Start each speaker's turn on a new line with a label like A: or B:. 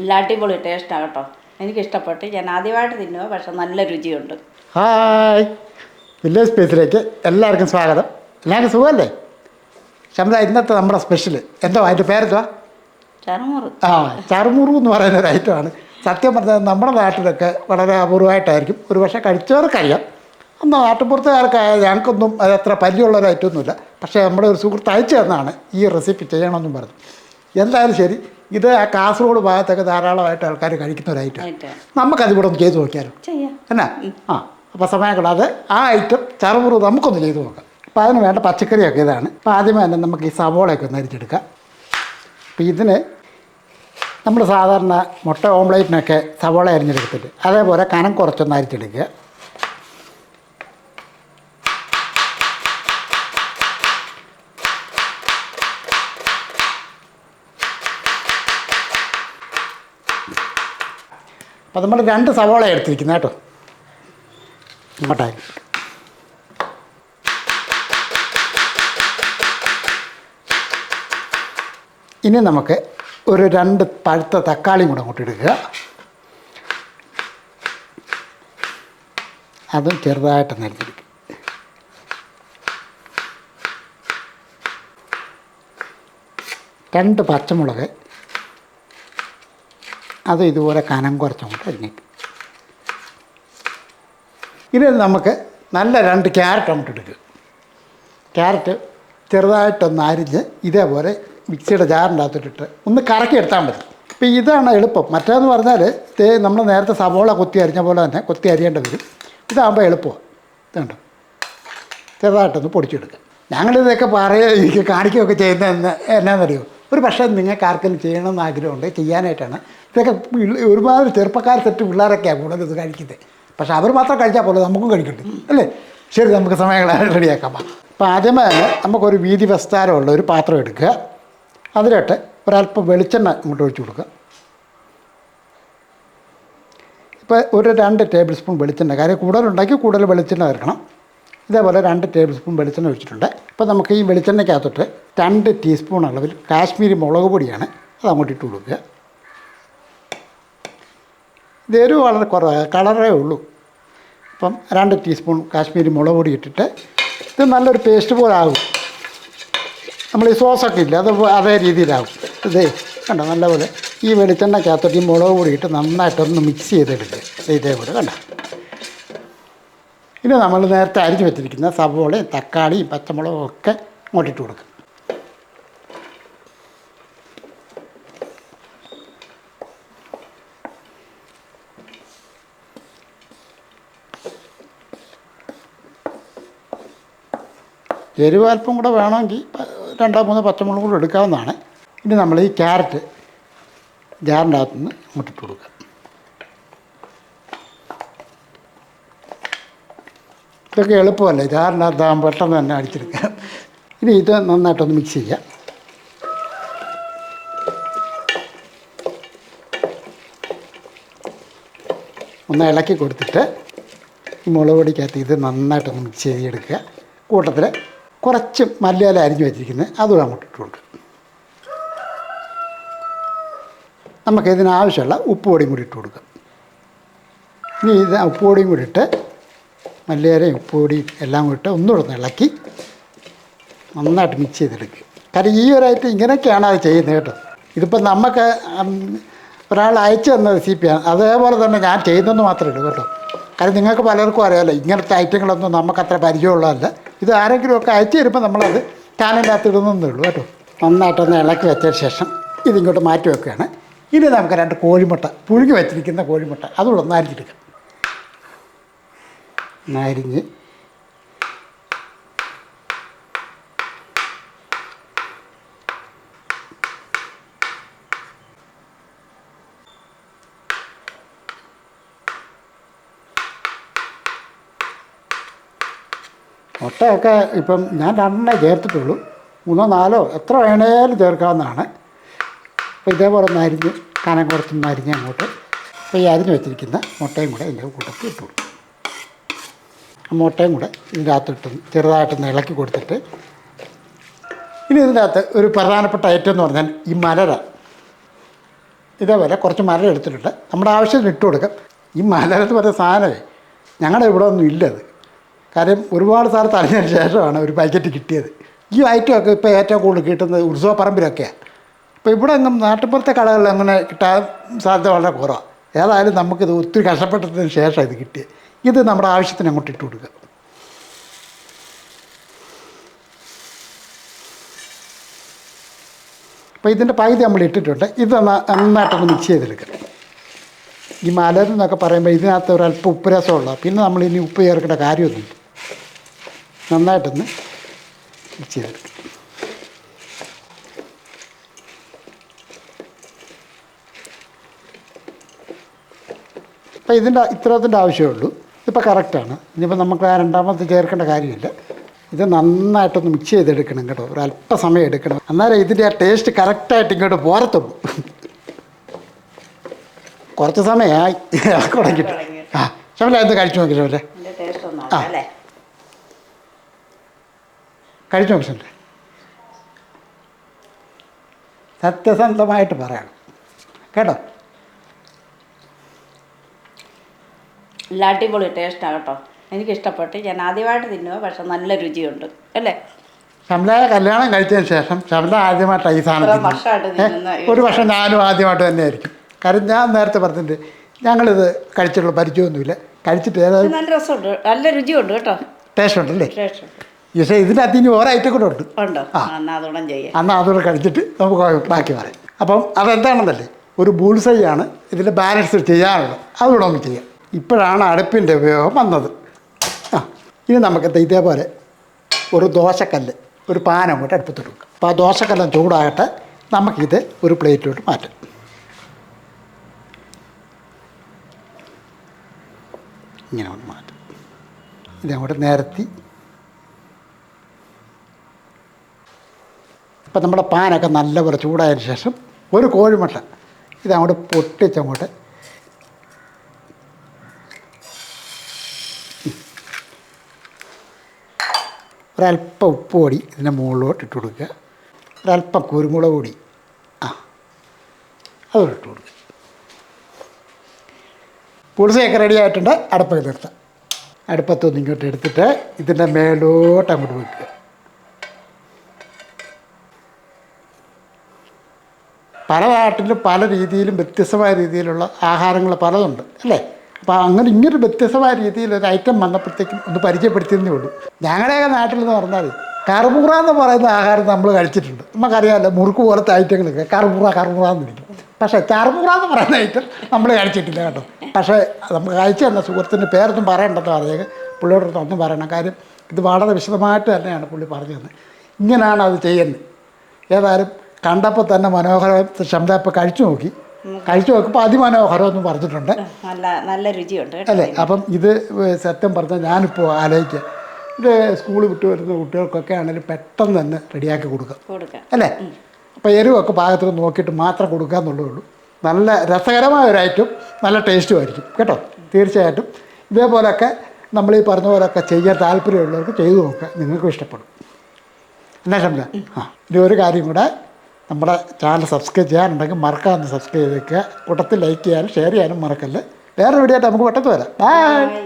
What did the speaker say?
A: നല്ല അടിപൊളി ടേസ്റ്റാണ് കേട്ടോ. എനിക്കിഷ്ടപ്പെട്ടു. ഞാൻ ആദ്യമായിട്ട് തിന്നുക പക്ഷെ നല്ല രുചിയുണ്ട്.
B: ഹായ്. വില്ലേജ് സ്പേസിലേക്ക് എല്ലാവർക്കും സ്വാഗതം. എല്ലാവർക്കും സുഖമല്ലേ? ക്ഷമത ഇന്നത്തെ നമ്മുടെ സ്പെഷ്യൽ എന്തോ അതിന്റെ പേരെന്തുവാ?
A: ചറുമുറു.
B: ആ ചറുമുറു എന്ന് പറയുന്ന ഒരു ഐറ്റമാണ് സത്യം പറഞ്ഞാൽ നമ്മുടെ നാട്ടിലൊക്കെ വളരെ അപൂർവമായിട്ടായിരിക്കും. ഒരു പക്ഷേ കഴിച്ചവർക്കറിയാം. എന്നാൽ നാട്ടുപുറത്തുകാർക്ക് ഞങ്ങൾക്കൊന്നും അത് അത്ര പരിചയമുള്ള ഒരു ഐറ്റമൊന്നുമില്ല പക്ഷേ നമ്മുടെ ഒരു സുഹൃത്ത് അയച്ചു തന്നാണ് ഈ റെസിപ്പി ചെയ്യണമെന്നും പറഞ്ഞു. എന്തായാലും ശരി ഇത് ആ കാസർഗോഡ് ഭാഗത്തൊക്കെ ധാരാളമായിട്ട് ആൾക്കാർ കഴിക്കുന്ന ഒരു ഐറ്റം നമുക്കത് ഇവിടെ ഒന്ന് ചെയ്ത് നോക്കിയാലോ? എന്നാ? ആ അപ്പോൾ സമയം കൂടാതെ ആ ഐറ്റം ചറുമുറു നമുക്കൊന്ന് ചെയ്ത് നോക്കാം. അപ്പോൾ അതിന് വേണ്ട പച്ചക്കറിയൊക്കെ ഇതാണ്. അപ്പോൾ ആദ്യമേ തന്നെ നമുക്ക് ഈ സവോളയൊക്കെ ഒന്ന് അരിച്ചെടുക്കാം അപ്പോൾ ഇതിന് നമ്മൾ സാധാരണ മുട്ട ഓംലേറ്റിനൊക്കെ സവോള അരിഞ്ഞെടുക്കത്തില്ല? അതേപോലെ കനം കുറച്ചൊന്ന് അരിച്ചെടുക്കുക അപ്പോൾ നമ്മൾ രണ്ട് സവാള എടുത്തിരിക്കുന്നത് കേട്ടോ. ഇങ്ങോട്ടായി ഇനി നമുക്ക് ഒരു രണ്ട് പഴുത്ത തക്കാളിയും കൂടെ അങ്ങോട്ട് എടുക്കുക അതും ചെറുതായിട്ട് നരിഞ്ഞെടുക്കുക രണ്ട് പച്ചമുളക് അത് ഇതുപോലെ കനം കുറച്ചുകൊണ്ട് അരിഞ്ഞേക്കും ഇനി നമുക്ക് നല്ല രണ്ട് ക്യാരറ്റ് അങ്ങോട്ട് എടുക്കുക ക്യാരറ്റ് ചെറുതായിട്ടൊന്ന് അരിഞ്ഞ് ഇതേപോലെ മിക്സിയുടെ ജാറിന്റെ ഒന്ന് കറക്കി എടുത്താൽ മതി. അപ്പോൾ ഇതാണ് എളുപ്പം. മറ്റേന്ന് പറഞ്ഞാൽ തേ നമ്മൾ നേരത്തെ സവോള കൊത്തി അരിഞ്ഞ പോലെ തന്നെ കൊത്തി അരിയേണ്ടി വരും. ഇതാകുമ്പോൾ എളുപ്പമാണ് ഇതുണ്ട്. ചെറുതായിട്ടൊന്ന് പൊടിച്ചെടുക്കുക. ഞങ്ങളിതൊക്കെ പറയുക കാണിക്കുകയൊക്കെ ചെയ്യുന്നതെന്ന് എന്നാണെന്നറിയോ ഒരു പക്ഷേ നിങ്ങൾക്ക് ആർക്കെങ്കിലും ചെയ്യണമെന്ന് ആഗ്രഹമുണ്ട് ചെയ്യാനായിട്ടാണ്. ഇതൊക്കെ ഒരുപാട് ചെറുപ്പക്കാർ തെറ്റ് പിള്ളേരൊക്കെയാണ് കൂടുതൽ ഇത് കഴിക്കുന്നത്. പക്ഷെ അവർ മാത്രം കഴിച്ചാൽ പോലെ നമുക്കും കഴിക്കട്ടെ അല്ലേ? ശരി നമുക്ക് സമയങ്ങൾ റെഡിയാക്കാം. അപ്പോൾ ആദ്യമേ നമുക്കൊരു വീതി വസ്താരമുള്ള ഒരു പാത്രം എടുക്കുക. അതിലോട്ട് ഒരല്പം വെളിച്ചെണ്ണ ഇങ്ങോട്ട് ഒഴിച്ചു കൊടുക്കുക. ഇപ്പോൾ ഒരു രണ്ട് ടേബിൾ സ്പൂൺ വെളിച്ചെണ്ണ കാര്യം കൂടുതലുണ്ടാക്കി കൂടുതൽ വെളിച്ചെണ്ണ ചേർക്കണം ഇതേപോലെ രണ്ട് ടേബിൾ സ്പൂൺ വെളിച്ചെണ്ണ ഒഴിച്ചിട്ടുണ്ട്. അപ്പോൾ നമുക്ക് ഈ വെളിച്ചെണ്ണയ്ക്കകത്തോട്ട് രണ്ട് ടീസ്പൂൺ അളവിൽ കാശ്മീരി മുളക് പൊടിയാണ് അത് അങ്ങോട്ട് ഇട്ട് കൊടുക്കുക. ഇത് എരിവ് വളരെ കുറവാണ് കളറേ ഉള്ളൂ. അപ്പം രണ്ട് ടീസ്പൂൺ കാശ്മീരി മുളക് പൊടി ഇട്ടിട്ട് ഇത് നല്ലൊരു പേസ്റ്റ് പോലെ ആകും. നമ്മൾ ഈ സോസൊക്കെ ഇല്ല അത് അതേ രീതിയിലാകും. ഇതേ കണ്ടോ നല്ലപോലെ ഈ വെളിച്ചെണ്ണയ്ക്കകത്തോട്ട് ഈ മുളക് പൊടി ഇട്ട് നന്നായിട്ടൊന്ന് മിക്സ് ചെയ്തെടുക്കുക. ഇതേപോലെ കണ്ടോ? ഇനി നമ്മൾ നേരത്തെ അരിഞ്ഞു വെച്ചിരിക്കുന്ന സവോളയും തക്കാളിയും പച്ചമുളകും ഒക്കെ ഇങ്ങോട്ടിട്ട് കൊടുക്കും. എരിവ് അല്പം കൂടെ വേണമെങ്കിൽ രണ്ടോ മൂന്നോ പച്ചമുളക് കൂടെ എടുക്കാവുന്നതാണ്. ഇനി നമ്മൾ ഈ ക്യാരറ്റ് ജാറിന്റെ അകത്തുനിന്ന് ഇങ്ങോട്ടിട്ട് കൊടുക്കുക. ഇതൊക്കെ എളുപ്പമല്ലേ? ജാറിനകത്താകുമ്പോൾ പെട്ടെന്ന് തന്നെ അടിച്ചെടുക്കാം. ഇനി ഇത് നന്നായിട്ടൊന്ന് മിക്സ് ചെയ്യാം. ഒന്ന് ഇളക്കി കൊടുത്തിട്ട് മുളക് പൊടിക്കകത്ത് ഇത് നന്നായിട്ടൊന്ന് മിക്സ് ചെയ്തെടുക്കുക. കൂട്ടത്തിൽ കുറച്ച് മല്ലിയില അരിഞ്ഞു വെച്ചിരിക്കുന്നത് അതും അങ്ങോട്ട് ഇട്ട് കൊടുക്കുക നമുക്ക് ഇതിനാവശ്യമുള്ള ഉപ്പ് പൊടിയും കൂടി ഇട്ട് കൊടുക്കാം ഇനി ഇത് ഉപ്പ് പൊടിയും കൂടി ഇട്ട് മല്ലിയിലയും ഉപ്പുപൊടി എല്ലാം ഇട്ട് ഒന്നുകൂടെ ഒന്ന് ഇളക്കി നന്നായിട്ട് മിക്സ് ചെയ്തെടുക്കുക. കാരണം ഈ ഒരായിട്ട് ഇങ്ങനെയൊക്കെയാണ് അത് ചെയ്യുന്നത് കേട്ടോ. ഇതിപ്പോൾ നമുക്ക് ഒരാൾ അയച്ചു തന്ന റെസിപ്പിയാണ് അതേപോലെ തന്നെ ഞാൻ ചെയ്യുന്നെന്ന് മാത്രമേ ഉള്ളൂ കേട്ടോ. കാരണം നിങ്ങൾക്ക് പലർക്കും അറിയാമല്ലോ ഇങ്ങനത്തെ ഐറ്റങ്ങളൊന്നും നമുക്കത്ര പരിചയമുള്ളതല്ല. ഇത് ആരെങ്കിലുമൊക്കെ അയച്ചു തരുമ്പോൾ നമ്മളത് ചാനലിനകത്ത് ഇടുന്നതേ ഉള്ളൂ കേട്ടോ. നന്നായിട്ടൊന്ന് ഇളക്കി വെച്ചതിന് ശേഷം ഇതിങ്ങോട്ട് മാറ്റി വെക്കുകയാണ്. ഇനി നമുക്ക് രണ്ട് കോഴിമുട്ട പുഴുങ്ങി വെച്ചിരിക്കുന്ന കോഴിമുട്ട അതുകൂടെ ഒന്ന് അരിഞ്ഞെടുക്കാം അരിഞ്ഞ് മുട്ടയൊക്കെ ഇപ്പം ഞാൻ രണ്ടെണ്ണേ ചേർത്തിട്ടുള്ളൂ. മൂന്നോ നാലോ എത്ര വേണേലും ചേർക്കാവുന്നതാണ്. അപ്പോൾ ഇതേപോലെ ഒന്ന് അരിഞ്ഞ് കനം കുറച്ചൊന്ന് അരിഞ്ഞ് അങ്ങോട്ട് അപ്പോൾ ഈ അരിഞ്ഞ് വെച്ചിരിക്കുന്ന മുട്ടയും കൂടെ എന്റെ കൂട്ടത്തിൽ ഇട്ടു മുട്ടയും കൂടെ ഇതിന്റെ അകത്തിട്ട് ചെറുതായിട്ടൊന്ന് ഇളക്കി കൊടുത്തിട്ട് ഇനി ഇതിന്റെ അകത്ത് ഒരു പ്രധാനപ്പെട്ട ഐറ്റം എന്ന് പറഞ്ഞാൽ ഈ മലര. ഇതേപോലെ കുറച്ച് മലര എടുത്തിട്ടുണ്ട്. നമ്മുടെ ആവശ്യത്തിന് ഇട്ട് കൊടുക്കാം. ഈ മലര എന്ന് പറയുന്ന സാധനമേ ഞങ്ങളുടെ ഇവിടെ ഒന്നും ഇല്ലത് കാര്യം ഒരുപാട് സ്ഥലത്ത് അറിഞ്ഞതിന് ശേഷമാണ് ഒരു പാക്കറ്റ് കിട്ടിയത്. ഈ ഐറ്റമൊക്കെ ഇപ്പോൾ ഏറ്റവും കൂടുതൽ കിട്ടുന്നത് ഉത്സവപ്പറമ്പിലൊക്കെയാണ് ഇപ്പോൾ ഇവിടെ എങ്ങും നാട്ടുപുറത്തെ കടകളിൽ അങ്ങനെ കിട്ടാൻ സാധ്യത വളരെ കുറവാണ് ഏതായാലും നമുക്കിത് ഒത്തിരി കഷ്ടപ്പെട്ടതിന് ശേഷം ഇത് കിട്ടിയത് ഇത് നമ്മുടെ ആവശ്യത്തിന് അങ്ങോട്ട് ഇട്ട് കൊടുക്കുക. അപ്പോൾ ഇതിന്റെ പകുതി നമ്മൾ ഇട്ടിട്ടുണ്ട്. ഇത് നന്നാ- നന്നായിട്ടൊന്ന് മിക്സ് ചെയ്തെടുക്കുക. ഈ മലർ എന്നൊക്കെ പറയുമ്പോൾ ഇതിനകത്ത് ഒരല്പം ഉപ്പ് രസമുള്ള പിന്നെ നമ്മൾ ഇനി ഉപ്പ് ചേർക്കേണ്ട കാര്യമൊന്നുമില്ല. നന്നായിട്ടൊന്ന് മിക്സ് ചെയ്തെടുക്കുക. അപ്പോൾ ഇതിന്റെ ഇത്രത്തിന്റെ ആവശ്യമേ ഉള്ളൂ. ഇതിപ്പോൾ കറക്റ്റാണ്. ഇനിയിപ്പോൾ നമുക്ക് ആ രണ്ടാമത്തെ ചേർക്കേണ്ട കാര്യമില്ല. ഇത് നന്നായിട്ടൊന്ന് മിക്സ് ചെയ്തെടുക്കണം കേട്ടോ. ഒരു അല്പസമയം എടുക്കണം. അന്നേരം ഇതിന്റെ ആ ടേസ്റ്റ് കറക്റ്റായിട്ട് ഇങ്ങോട്ട് പോരത്തുള്ളൂ കുറച്ച് സമയമായി. തുടങ്ങിയിട്ട്. ആ ശമല എന്ത് കഴിച്ചു നോക്കി ശമല
A: ആ.
B: കഴിച്ചു നോക്കി ശമല സത്യസന്ധമായിട്ട് പറയണം. കേട്ടോ?
A: നല്ല അടിപൊളി ടേസ്റ്റാണ് കേട്ടോ. എനിക്ക് ഇഷ്ടപ്പെട്ട് ഞാൻ ആദ്യമായിട്ട് തിന്നുക പക്ഷെ നല്ല രുചിയുണ്ട്. അല്ലേ?
B: ശമലയെ കല്യാണം കഴിച്ചതിന് ശേഷം ശമല ആദ്യമായിട്ടാണ് ഈ സാധനം ഒരു വർഷം ഞാനും ആദ്യമായിട്ട് തന്നെയായിരിക്കും. കാര്യം കാരണം ഞാൻ നേരത്തെ പറഞ്ഞിട്ടുണ്ട് ഞങ്ങളിത് കഴിച്ചിട്ടുള്ള പരിചയമൊന്നുമില്ല. കഴിച്ചിട്ട് ഏതായാലും
A: നല്ല രസമുണ്ട്. നല്ല രുചിയുണ്ട് കേട്ടോ.
B: ടേസ്റ്റ് ഉണ്ടല്ലേ? പക്ഷേ ഇതിനകത്ത് ഇനി ഓരോ ഐറ്റം കൂടെ ഉണ്ട്. അന്ന് അതുകൂടെ കഴിച്ചിട്ട് നമുക്ക് ബാക്കി പറയാം. അപ്പം അതെന്താണെന്നല്ലേ? ഒരു ബൂൾസൈ ആണ്. ഇതിന്റെ ബാലൻസ് ചെയ്യാനുള്ളത്. അതുകൂടെ നമുക്ക് ചെയ്യാം. ഇപ്പോഴാണ് അടുപ്പിന്റെ ഉപയോഗം വന്നത്. ആ ഇനി നമുക്ക് ഇതേപോലെ ഒരു ദോശക്കല്ല് ഒരു പാനം അങ്ങോട്ട് അടുപ്പത്തിട്ട് വെക്കാം അപ്പോൾ ആ ദോശക്കല്ലം ചൂടാകട്ടെ നമുക്കിത് ഒരു പ്ലേറ്റിലോട്ട് മാറ്റാം. ഇങ്ങനെ കൊണ്ട് മാറ്റാം. ഇതങ്ങോട്ട് നിരത്തി. ഇപ്പം നമ്മുടെ പാനൊക്കെ നല്ലപോലെ ചൂടായതിന് ശേഷം ഒരു കോഴിമുട്ട ഇതങ്ങോട്ട് പൊട്ടിച്ചങ്ങോട്ട് ഒരല്പം ഉപ്പ് പൊടി ഇതിന്റെ മുകളിലോട്ട് ഇട്ട് കൊടുക്കുക. ഒരല്പം കുരുമുളക് പൊടി. ആ അത് ഇട്ട് കൊടുക്കുക. പുളിസയൊക്കെ റെഡി ആയിട്ടുണ്ട്. അടുപ്പൊക്കെ നിർത്താം. അടുപ്പത്തൊന്ന് ഇങ്ങോട്ട് എടുത്തിട്ട് ഇതിന്റെ മേലോട്ട് അങ്ങോട്ട് വെക്കുക. പല നാട്ടിലും പല രീതിയിലും വ്യത്യസ്തമായ രീതിയിലുള്ള ആഹാരങ്ങൾ പലതുണ്ട് അല്ലേ? അപ്പോൾ അങ്ങനെ ഇങ്ങനൊരു വ്യത്യസ്തമായ രീതിയിൽ ഒരു ഐറ്റം വന്നപ്പോഴത്തേക്കും ഒന്ന് പരിചയപ്പെടുത്തിയെന്നേ ഉള്ളൂ. ഞങ്ങളുടെയൊക്കെ നാട്ടിലെന്ന് പറഞ്ഞാൽ കറുമുറ എന്ന് പറയുന്ന ആഹാരം നമ്മൾ കഴിച്ചിട്ടുണ്ട്. നമുക്കറിയാമല്ലോ മുറുക്ക് പോലത്തെ ഐറ്റങ്ങളൊക്കെ. കറുമുറ കറുമുറ വിളിക്കും പക്ഷേ ചറുമുറ എന്ന് പറയുന്ന ഐറ്റം നമ്മൾ കഴിച്ചിട്ടില്ല കേട്ടോ. പക്ഷേ നമുക്ക് കഴിച്ചു തന്ന സുഹൃത്തിന്റെ പേരൊന്നും പറയണ്ടെന്ന് അറിയാം പുള്ളിയോടൊന്നും ഒന്നും പറയണം കാര്യം ഇത് വളരെ വിശദമായിട്ട് തന്നെയാണ് പുള്ളി പറഞ്ഞു തന്നത്. ഇങ്ങനെയാണ് അത് ചെയ്യുന്നത്. ഏതായാലും കണ്ടപ്പോൾ തന്നെ മനോഹര ക്ഷമത ഇപ്പോൾ കഴിച്ചു നോക്കി. കഴിച്ചു നോക്കുമ്പോൾ അതിമനോഹരം എന്ന് പറഞ്ഞിട്ടുണ്ട്.
A: നല്ല നല്ല രുചിയുണ്ട്
B: അല്ലേ? അപ്പം ഇത് സത്യം പറഞ്ഞാൽ ഞാനിപ്പോൾ ആലോചിക്കുക ഇത് സ്കൂൾ വിട്ട് വരുന്ന കുട്ടികൾക്കൊക്കെ ആണെങ്കിലും പെട്ടെന്ന് തന്നെ റെഡിയാക്കി കൊടുക്കാം. അല്ലേ? അപ്പോൾ എരിവൊക്കെ പാകത്തിൽ നോക്കിയിട്ട് മാത്രം കൊടുക്കുക എന്നുള്ളേ ഉള്ളൂ നല്ല രസകരമായ ഒരു ഐറ്റം. നല്ല ടേസ്റ്റും ആയിരിക്കും. കേട്ടോ? തീർച്ചയായിട്ടും. ഇതേപോലെയൊക്കെ നമ്മൾ ഈ പറഞ്ഞ പോലെയൊക്കെ ചെയ്യാൻ താല്പര്യമുള്ളവർക്ക് ചെയ്തു നോക്കുക നിങ്ങൾക്കും ഇഷ്ടപ്പെടും. എന്നാ ശബ്ദ ആ ഇനി ഒരു കാര്യം കൂടെ. നമ്മുടെ ചാനൽ സബ്സ്ക്രൈബ് ചെയ്യാനുണ്ടെങ്കിൽ മറക്കാതെ സബ്സ്ക്രൈബ് ചെയ്ത് വെക്കുക കൂട്ടത്തിൽ ലൈക്ക് ചെയ്യാനും ഷെയർ ചെയ്യാനും മറക്കല്ലേ. വേറെ വീഡിയോ ആയിട്ട് നമുക്ക് പെട്ടെന്ന് വരാം. ബൈ